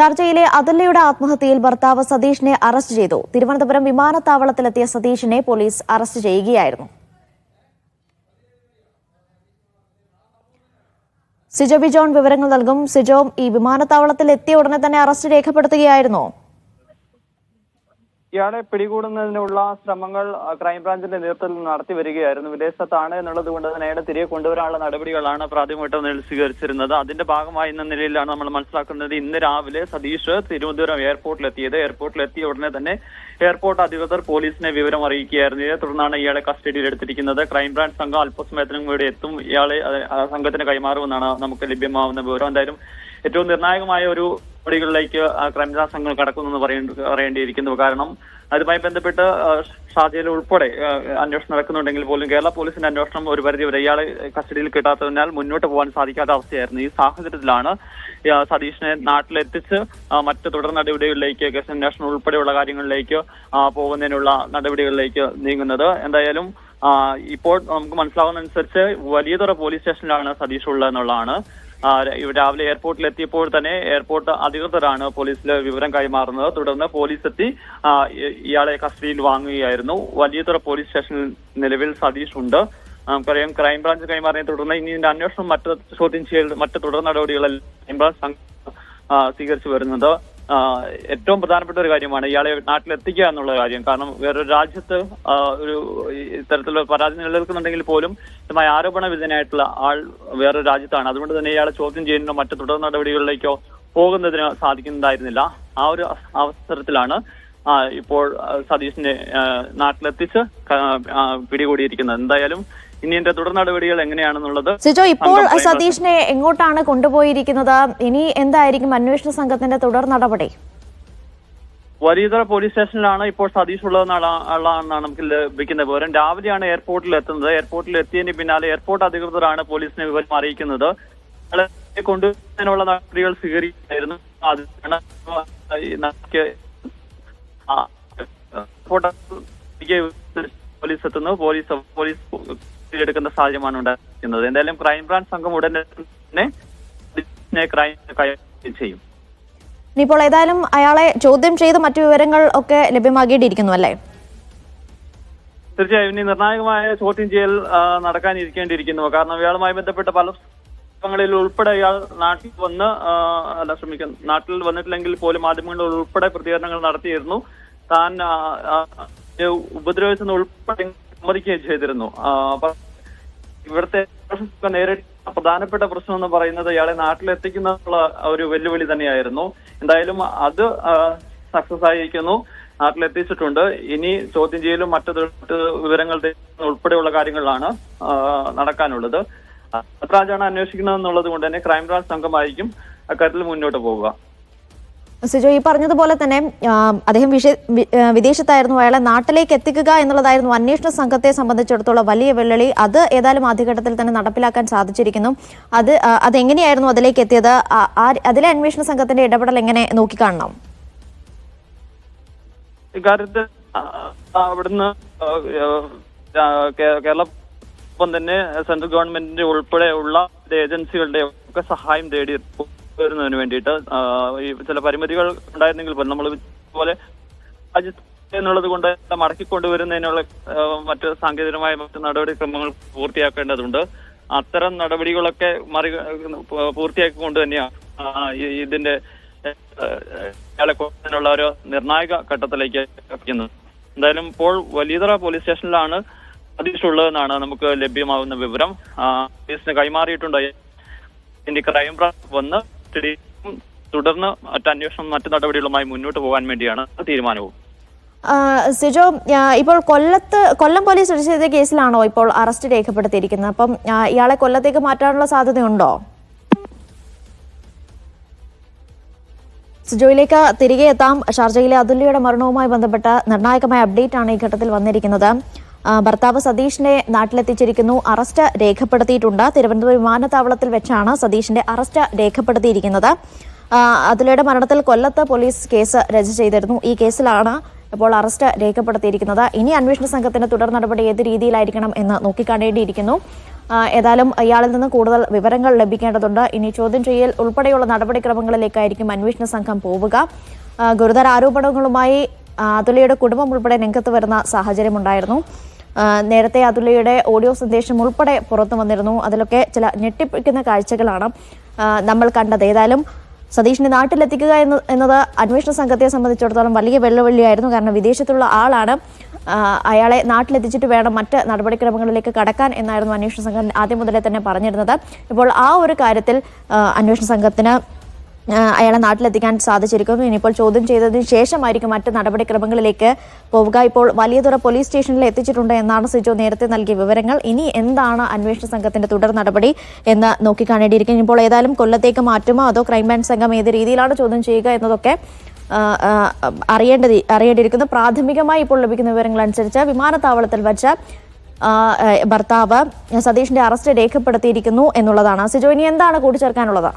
ഷാർജയിലെ അതുല്യയുടെ ആത്മഹത്യയിൽ ഭർത്താവ് സതീഷിനെ അറസ്റ്റ് ചെയ്തു. തിരുവനന്തപുരം വിമാനത്താവളത്തിലെത്തിയ സതീഷിനെ പോലീസ് അറസ്റ്റ് ചെയ്യുകയായിരുന്നു. സിജോ ബിജോൺ വിവരങ്ങൾ നൽകും. സിജോ ഈ വിമാനത്താവളത്തിൽ എത്തിയ ഉടനെ തന്നെ അറസ്റ്റ് രേഖപ്പെടുത്തുകയായിരുന്നോ. ഇയാളെ പിടികൂടുന്നതിനുള്ള ശ്രമങ്ങൾ ക്രൈംബ്രാഞ്ചിന്റെ നേതൃത്വത്തിൽ നടത്തി വരികയായിരുന്നു. വിദേശത്താണ് എന്നുള്ളത് കൊണ്ട് തന്നെ അയാളെ തിരികെ കൊണ്ടുവരാനുള്ള നടപടികളാണ് പ്രാഥമികമായിട്ട് സ്വീകരിച്ചിരുന്നത്. അതിന്റെ ഭാഗമായി എന്ന നിലയിലാണ് നമ്മൾ മനസ്സിലാക്കുന്നത് ഇന്ന് രാവിലെ സതീഷ് തിരുവനന്തപുരം എയർപോർട്ടിലെത്തിയത്. എയർപോർട്ടിലെത്തിയ ഉടനെ തന്നെ എയർപോർട്ട് അധികൃതർ പോലീസിനെ വിവരം അറിയിക്കുകയായിരുന്നു. ഇതേ തുടർന്നാണ് ഇയാളെ കസ്റ്റഡിയിൽ എടുത്തിരിക്കുന്നത്. ക്രൈംബ്രാഞ്ച് സംഘം അല്പസമയത്തിനും കൂടി എത്തും. ഇയാളെ സംഘത്തിന് കൈമാറുമെന്നാണ് നമുക്ക് ലഭ്യമാവുന്ന വിവരം. എന്തായാലും ഏറ്റവും നിർണായകമായ ഒരു നടപടികളിലേക്ക് ക്രൈംബ്രാഞ്ച് സംഘം കടക്കുന്നെന്ന് പറയേണ്ടി പറയേണ്ടിയിരിക്കുന്നു. കാരണം അതുമായി ബന്ധപ്പെട്ട് ഷാജയിൽ ഉൾപ്പെടെ അന്വേഷണം നടക്കുന്നുണ്ടെങ്കിൽ പോലും കേരള പോലീസിന്റെ അന്വേഷണം ഒരു പരിധി വരെ ഇയാളെ കസ്റ്റഡിയിൽ കിട്ടാത്തതിനാൽ മുന്നോട്ട് പോകാൻ സാധിക്കാത്ത അവസ്ഥയായിരുന്നു. ഈ സാഹചര്യത്തിലാണ് സതീഷിനെ നാട്ടിലെത്തിച്ച് മറ്റ് തുടർ നടപടികളിലേക്ക് കേസ് അന്വേഷണം ഉൾപ്പെടെയുള്ള കാര്യങ്ങളിലേക്ക് പോകുന്നതിനുള്ള നടപടികളിലേക്ക് നീങ്ങുന്നത്. എന്തായാലും ഇപ്പോൾ നമുക്ക് മനസ്സിലാവുന്നതനുസരിച്ച് വലിയതൊരു പോലീസ് സ്റ്റേഷനിലാണ് സതീഷ് ഉള്ളത് എന്നുള്ളതാണ് രാവിലെ എയർപോർട്ടിൽ എത്തിയപ്പോൾ തന്നെ എയർപോർട്ട് അധികൃതരാണ് പോലീസിൽ വിവരം കൈമാറുന്നത്. തുടർന്ന് പോലീസ് എത്തി ഇയാളെ കസ്റ്റഡിയിൽ വാങ്ങുകയായിരുന്നു. വലിയതുറ പോലീസ് സ്റ്റേഷനിൽ നിലവിൽ സതീഷ് ഉണ്ട്. നമുക്കറിയാം ക്രൈംബ്രാഞ്ച് കൈമാറിയതിനെ തുടർന്ന് ഇനി ഇതിന്റെ അന്വേഷണം മറ്റ് ചോദ്യം ചെയ്യൽ മറ്റ് തുടർ നടപടികളെല്ലാം ക്രൈംബ്രാഞ്ച് സ്വീകരിച്ചു വരുന്നത് ഏറ്റവും പ്രധാനപ്പെട്ട ഒരു കാര്യമാണ് ഇയാളെ നാട്ടിലെത്തിക്കുക എന്നുള്ള കാര്യം. കാരണം വേറൊരു രാജ്യത്ത് ഒരു ഇത്തരത്തിലുള്ള പരാതി നിലനിൽക്കുന്നുണ്ടെങ്കിൽ പോലും ഇതുമായ ആരോപണ വിധേയനായിട്ടുള്ള ആൾ വേറൊരു രാജ്യത്താണ്. അതുകൊണ്ട് തന്നെ ഇയാളെ ചോദ്യം ചെയ്യുന്നതിനോ മറ്റു തുടർ നടപടികളിലേക്കോ പോകുന്നതിന് സാധിക്കുന്നതായിരുന്നില്ല. ആ ഒരു അവസരത്തിലാണ് ഇപ്പോൾ സതീഷിന്റെ സതീഷിനെ നാട്ടിലെത്തിച്ച് പിടികൂടിയിരിക്കുന്നത്. എന്തായാലും ഇനി ഇതിന്റെ തുടർ നടപടികൾ എങ്ങനെയാണെന്നുള്ളത് സിജോ ഇപ്പോൾ സതീഷിനെ എങ്ങോട്ടാണ് കൊണ്ടുപോയിരിക്കുന്നത്? ഇനി എന്തായിരിക്കും അന്വേഷണ സംഘത്തിന്റെ തുടർ നടപടി? വലിയതറ പോലീസ് സ്റ്റേഷനിലാണ് ഇപ്പോൾ സതീഷ് ഉള്ളതെന്നാണ് നമുക്ക് ലഭിക്കുന്ന വിവരം. രാവിലെയാണ് എയർപോർട്ടിൽ എത്തുന്നത്. എയർപോർട്ടിൽ എത്തിയതിന് പിന്നാലെ എയർപോർട്ട് അധികൃതരാണ് പോലീസിനെ വിവരം അറിയിക്കുന്നത്. കൊണ്ടുവരുന്നതിനുള്ള നടപടികൾ സ്വീകരിക്കുകയായിരുന്നു അതിനാണ് എയർപോർട്ട് പോലീസ് എത്തുന്നു. പോലീസ് പോലീസ് എടുക്കുന്ന സാഹചര്യമാണ് ഉണ്ടായിരിക്കുന്നത്. എന്തായാലും ക്രൈംബ്രാഞ്ച് സംഘം ഉടനെ തന്നെ ക്രൈം ചെയ്യും. ഇനിയിപ്പോൾ ഏതായാലും അയാളെ ചോദ്യം ചെയ്ത് മറ്റു വിവരങ്ങൾ ഒക്കെ ലഭ്യമാക്കിയിട്ടിരിക്കുന്നു അല്ലേ? തീർച്ചയായും. ഇനി നിർണായകമായ ചോദ്യം ചെയ്യൽ നടക്കാനിരിക്കേണ്ടിയിരിക്കുന്നു. കാരണം ഇയാളുമായി ബന്ധപ്പെട്ട പല സംഭവങ്ങളിൽ ഉൾപ്പെടെ ഇയാൾ നാട്ടിൽ വന്ന് അല്ല ശ്രമിക്കുന്നു. നാട്ടിൽ വന്നിട്ടില്ലെങ്കിൽ പോലും മാധ്യമങ്ങളിൽ ഉൾപ്പെടെ പ്രതികരണങ്ങൾ നടത്തിയിരുന്നു. താൻ ഉപദ്രവിച്ചെന്ന് ഉൾപ്പെടെ സമ്മതിക്കുകയും ചെയ്തിരുന്നു. ഇവിടുത്തെ നേരിട്ട പ്രധാനപ്പെട്ട പ്രശ്നം എന്ന് പറയുന്നത് ഇയാളെ നാട്ടിലെത്തിക്കുന്നുള്ള ഒരു വെല്ലുവിളി തന്നെയായിരുന്നു. എന്തായാലും അത് സക്സസ് ആയിരിക്കുന്നു. നാട്ടിലെത്തിച്ചിട്ടുണ്ട്. ഇനി ചോദ്യം ചെയ്യലും മറ്റു വിവരങ്ങൾ ഉൾപ്പെടെയുള്ള കാര്യങ്ങളിലാണ് നടക്കാനുള്ളത്. അത്രാജാണ് അന്വേഷിക്കുന്നത് എന്നുള്ളത് കൊണ്ട് തന്നെ ക്രൈംബ്രാഞ്ച് സംഘമായിരിക്കും അക്കാര്യത്തിൽ മുന്നോട്ട് പോവുക. സിജോ ഈ പറഞ്ഞതുപോലെ തന്നെ അദ്ദേഹം വിഷ വിദേശത്തായിരുന്നു. അയാളെ നാട്ടിലേക്ക് എത്തിക്കുക എന്നുള്ളതായിരുന്നു അന്വേഷണ സംഘത്തെ സംബന്ധിച്ചിടത്തോളം വലിയ വെള്ളി അത് ഏതായാലും ആദ്യഘട്ടത്തിൽ തന്നെ നടപ്പിലാക്കാൻ സാധിച്ചിരിക്കുന്നു. അത് അതെങ്ങനെയായിരുന്നു അതിലേക്ക് എത്തിയത്? അതിലെ അന്വേഷണ സംഘത്തിന്റെ ഇടപെടൽ എങ്ങനെ നോക്കിക്കാണണം അവിടുന്ന് കേരള തന്നെ സെൻട്രൽ ഗവൺമെന്റിന്റെ ഉൾപ്പെടെയുള്ള ഏജൻസികളുടെ ഒക്കെ സഹായം തേടി വരുന്നതിന് വേണ്ടിയിട്ട് ഈ ചില പരിമിതികൾ ഉണ്ടായിരുന്നെങ്കിൽ പോലും നമ്മൾ പോലെ എന്നുള്ളത് കൊണ്ട് മടക്കിക്കൊണ്ടുവരുന്നതിനുള്ള മറ്റ് സാങ്കേതികമായ മറ്റ് നടപടിക്രമങ്ങൾ പൂർത്തിയാക്കേണ്ടതുണ്ട്. അത്തരം നടപടികളൊക്കെ മറി പൂർത്തിയാക്കിക്കൊണ്ട് തന്നെയാണ് ഇതിന്റെ കൊണ്ടുവരാനുള്ള ഒരു നിർണായക ഘട്ടത്തിലേക്ക് എത്തിക്കുന്നത്. എന്തായാലും ഇപ്പോൾ വലിയതറ പോലീസ് സ്റ്റേഷനിലാണ് സതീഷ് ഉള്ളതെന്നാണ് നമുക്ക് ലഭ്യമാവുന്ന വിവരം. പോലീസിന് കൈമാറിയിട്ടുണ്ട് ക്രൈംബ്രാഞ്ച് വന്ന് കസ്റ്റഡിയിലും തുടർന്ന് മറ്റ് അന്വേഷണം മറ്റു നടപടികളുമായി മുന്നോട്ട് പോകാൻ വേണ്ടിയാണ് തീരുമാനവും. സിജോ ഇപ്പോൾ കൊല്ലത്ത് കൊല്ലം പോലീസ് രജിസ്റ്റർ ചെയ്ത കേസിലാണോ ഇപ്പോൾ അറസ്റ്റ് രേഖപ്പെടുത്തിയിരിക്കുന്നത്? അപ്പം ഇയാളെ കൊല്ലത്തേക്ക് മാറ്റാനുള്ള സാധ്യതയുണ്ടോ? സിജോയിലേക്ക് തിരികെ എത്താം. ഷാർജയിലെ അതുല്യയുടെ മരണവുമായി ബന്ധപ്പെട്ട നിർണായകമായ അപ്ഡേറ്റ് ആണ് ഈ ഘട്ടത്തിൽ വന്നിരിക്കുന്നത്. ഭർത്താവ് സതീഷിനെ നാട്ടിലെത്തിച്ചിരിക്കുന്നു. അറസ്റ്റ് രേഖപ്പെടുത്തിയിട്ടുണ്ട്. തിരുവനന്തപുരം വിമാനത്താവളത്തിൽ വെച്ചാണ് സതീഷിന്റെ അറസ്റ്റ് രേഖപ്പെടുത്തിയിരിക്കുന്നത്. അതിലൂടെ മരണത്തിൽ കൊല്ലത്ത് പോലീസ് കേസ് രജിസ്റ്റർ ചെയ്തിരുന്നു. ഈ കേസിലാണ് ഇപ്പോൾ അറസ്റ്റ് രേഖപ്പെടുത്തിയിരിക്കുന്നത്. ഇനി അന്വേഷണ സംഘത്തിന്റെ തുടർ നടപടി ഏത് രീതിയിലായിരിക്കണം എന്ന് നോക്കിക്കാണേണ്ടിയിരിക്കുന്നു. ഏതായാലും ഇയാളിൽ നിന്ന് കൂടുതൽ വിവരങ്ങൾ ലഭിക്കേണ്ടതുണ്ട്. ഇനി ചോദ്യം ചെയ്യൽ ഉൾപ്പെടെയുള്ള നടപടിക്രമങ്ങളിലേക്കായിരിക്കും അന്വേഷണ സംഘം പോവുക. ഗുരുതര ആരോപണങ്ങളുമായി അതുലയുടെ കുടുംബം ഉൾപ്പെടെ രംഗത്ത് വരുന്ന സാഹചര്യമുണ്ടായിരുന്നു. നേരത്തെ അതുലയുടെ ഓഡിയോ സന്ദേശം ഉൾപ്പെടെ പുറത്തു വന്നിരുന്നു. അതിലൊക്കെ ചില ഞെട്ടിപ്പിക്കുന്ന കാഴ്ചകളാണ് നമ്മൾ കണ്ടത്. ഏതായാലും സതീഷിനെ നാട്ടിലെത്തിക്കുക എന്ന് എന്നത് അന്വേഷണ സംഘത്തെ സംബന്ധിച്ചിടത്തോളം വലിയ വെല്ലുവിളിയായിരുന്നു. കാരണം വിദേശത്തുള്ള ആളാണ് അയാളെ നാട്ടിലെത്തിച്ചിട്ട് വേണം മറ്റ് നടപടിക്രമങ്ങളിലേക്ക് കടക്കാൻ എന്നായിരുന്നു അന്വേഷണ സംഘം ആദ്യം മുതലേ തന്നെ പറഞ്ഞിരുന്നത്. ഇപ്പോൾ ആ ഒരു കാര്യത്തിൽ അന്വേഷണ സംഘത്തിന് അയാളെ നാട്ടിലെത്തിക്കാൻ സാധിച്ചിരിക്കും ഇനിയിപ്പോൾ ചോദ്യം ചെയ്തതിന് ശേഷമായിരിക്കും മറ്റ് നടപടിക്രമങ്ങളിലേക്ക് പോവുക. ഇപ്പോൾ വലിയതുറ പോലീസ് സ്റ്റേഷനിൽ എത്തിച്ചിട്ടുണ്ട് എന്നാണ് സിജോ നേരത്തെ നൽകിയ വിവരങ്ങൾ. ഇനി എന്താണ് അന്വേഷണ സംഘത്തിന്റെ തുടർ നടപടി എന്ന് നോക്കിക്കാണേണ്ടിയിരിക്കും ഇപ്പോൾ ഏതായാലും കൊല്ലത്തേക്ക് മാറ്റുമോ അതോ ക്രൈംബ്രാഞ്ച് സംഘം ഏത് രീതിയിലാണ് ചോദ്യം ചെയ്യുക എന്നതൊക്കെ അറിയേണ്ടത് അറിയേണ്ടിയിരിക്കുന്നു. പ്രാഥമികമായി ഇപ്പോൾ ലഭിക്കുന്ന വിവരങ്ങൾ അനുസരിച്ച് വിമാനത്താവളത്തിൽ വച്ച് ഭർത്താവ് സതീഷിന്റെ അറസ്റ്റ് രേഖപ്പെടുത്തിയിരിക്കുന്നു എന്നുള്ളതാണ്. സിജോ ഇനി എന്താണ് കൂട്ടിച്ചേർക്കാനുള്ളത്?